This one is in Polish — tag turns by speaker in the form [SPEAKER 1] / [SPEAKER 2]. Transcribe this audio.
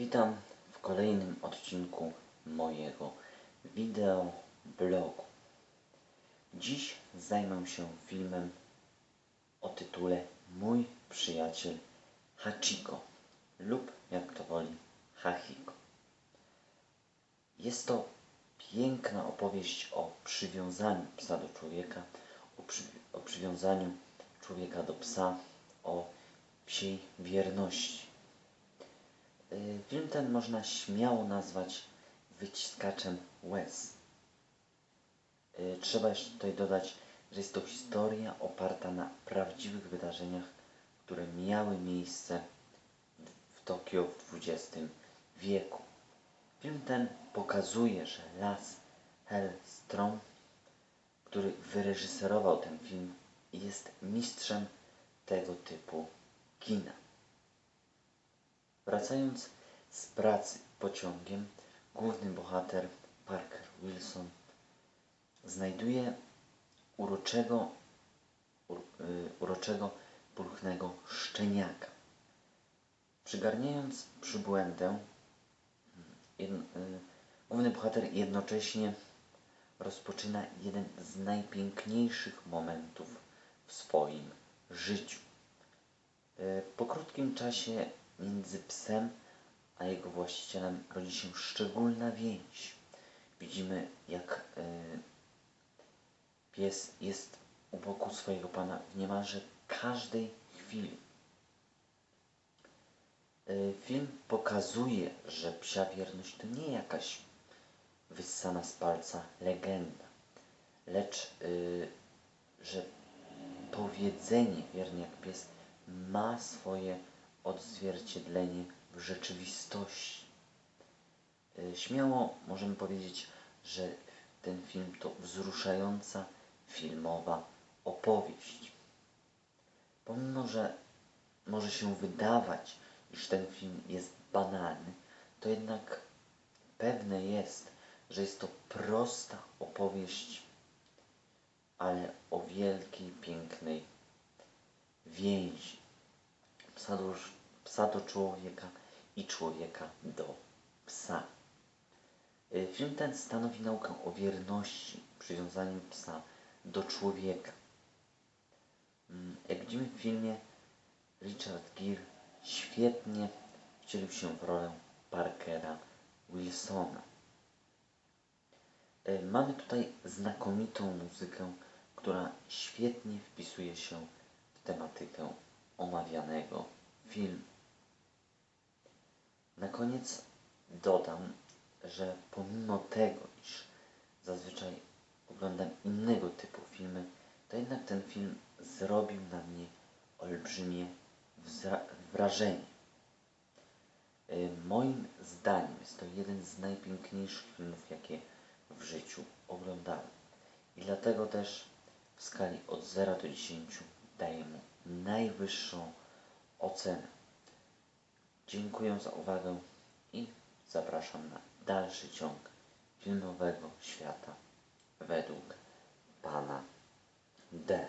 [SPEAKER 1] Witam w kolejnym odcinku mojego wideo blogu. Dziś zajmę się filmem o tytule Mój przyjaciel Hachiko lub jak to woli Hachiko. Jest to piękna opowieść o przywiązaniu psa do człowieka, o, przy, o przywiązaniu człowieka do psa, o psiej wierności. Y, film ten można śmiało nazwać wyciskaczem łez. Y, trzeba jeszcze tutaj dodać, że jest to historia oparta na prawdziwych wydarzeniach, które miały miejsce w Tokio w XX wieku. Film ten pokazuje, że Las Hellstrom, który wyreżyserował ten film, jest mistrzem tego typu kina. Wracając z pracy pociągiem, główny bohater Parker Wilson znajduje uroczego, ur, y, uroczego pulchnego szczeniaka. Przygarniając przybłędę, y, główny bohater jednocześnie rozpoczyna jeden z najpiękniejszych momentów w swoim życiu. Y, po krótkim czasie między psem a jego właścicielem rodzi się szczególna więź. Widzimy, jak y, pies jest u boku swojego pana w niemalże każdej chwili. Y, film pokazuje, że psia wierność to nie jakaś wyssana z palca legenda, lecz y, że powiedzenie wiernie jak pies ma swoje odzwierciedlenie w rzeczywistości. E, śmiało możemy powiedzieć, że ten film to wzruszająca filmowa opowieść. Pomimo, że może się wydawać, iż ten film jest banalny, to jednak pewne jest, że jest to prosta opowieść, ale o wielkiej, pięknej więzi psa do, psa do człowieka i człowieka do psa. Y, film ten stanowi naukę o wierności, przywiązaniu psa do człowieka. Mm, jak widzimy w filmie, Richard Gere świetnie wcielił się w rolę Parkera Wilsona. Y, mamy tutaj znakomitą muzykę, która świetnie wpisuje się w tematykę omawianego filmu. Na koniec dodam, że pomimo tego, iż zazwyczaj oglądam innego typu filmy, to jednak ten film zrobił na mnie olbrzymie wrażenie. Y, moim zdaniem jest to jeden z najpiękniejszych filmów, jakie w życiu oglądałem. I dlatego też w skali od 0 do 10 daję mu najwyższą ocenę. Dziękuję za uwagę i zapraszam na dalszy ciąg filmowego świata według pana D.